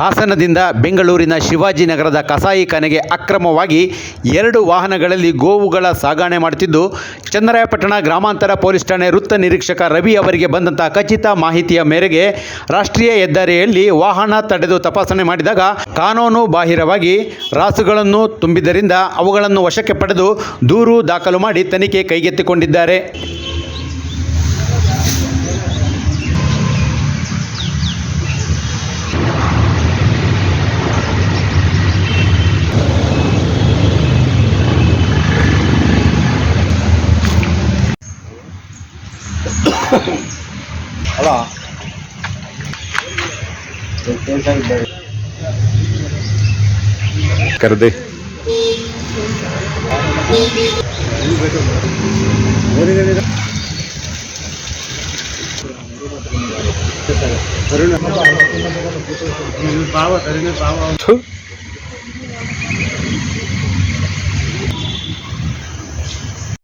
ಹಾಸನದಿಂದ ಬೆಂಗಳೂರಿನ ಶಿವಾಜಿನಗರದ ಕಸಾಯಿಖಾನೆಗೆ ಅಕ್ರಮವಾಗಿ ಎರಡು ವಾಹನಗಳಲ್ಲಿ ಗೋವುಗಳ ಸಾಗಣೆ ಮಾಡುತ್ತಿದ್ದು ಚಂದ್ರಾಯಪಟ್ಟಣ ಗ್ರಾಮಾಂತರ ಪೊಲೀಸ್ ಠಾಣೆ ವೃತ್ತ ನಿರೀಕ್ಷಕ ರವಿ ಅವರಿಗೆ ಬಂದಂತಹ ಖಚಿತ ಮಾಹಿತಿಯ ಮೇರೆಗೆ ರಾಷ್ಟ್ರೀಯ ಹೆದ್ದಾರಿಯಲ್ಲಿ ವಾಹನ ತಡೆದು ತಪಾಸಣೆ ಮಾಡಿದಾಗ ಕಾನೂನು ಬಾಹಿರವಾಗಿ ರಾಸುಗಳನ್ನು ತುಂಬಿದ್ದರಿಂದ ಅವುಗಳನ್ನು ವಶಕ್ಕೆ ಪಡೆದು ದೂರು ದಾಖಲು ಮಾಡಿ ತನಿಖೆ ಕೈಗೆತ್ತಿಕೊಂಡಿದ್ದಾರೆ. అలా कर दे पावा